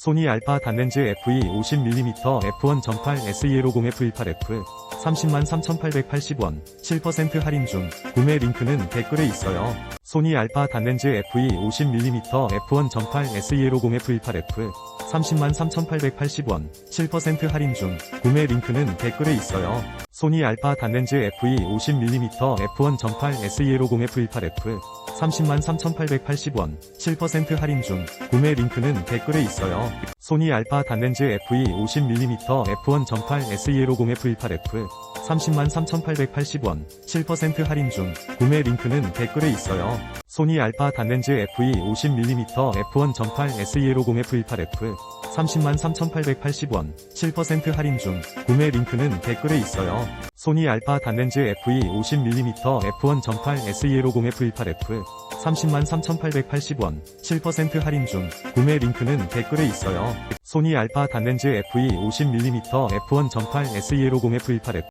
소니 알파 단렌즈 FE 50mm f1 전팔 SE150 F18F 30만 3,880원 7% 할인 중 구매 링크는 댓글에 있어요. 소니 알파 단렌즈 FE 50mm f1 전팔 SE150 F18F 30만 3,880원 7% 할인 중 구매 링크는 댓글에 있어요. 소니 알파 단렌즈 FE 50mm f1 전팔 SE150 F18F 30만 3,880원 7% 할인 중 구매 링크는 댓글에 있어요. 소니 알파 단렌즈 FE 50mm f1 전팔 SE150 F18F 30만 3,880원 7% 할인 중 구매 링크는 댓글에 있어요. 소니 알파 단렌즈 FE 50mm f1 전팔 SE150 F18F 30만 3,880원 7% 할인 중 구매 링크는 댓글에 있어요. 소니 알파 단렌즈 FE 50mm f1 전팔 SE150 F18F 30만 3,880원 7% 할인 중 구매 링크는 댓글에 있어요. 소니 알파 단렌즈 FE 50mm f1 전팔 SE150 F18F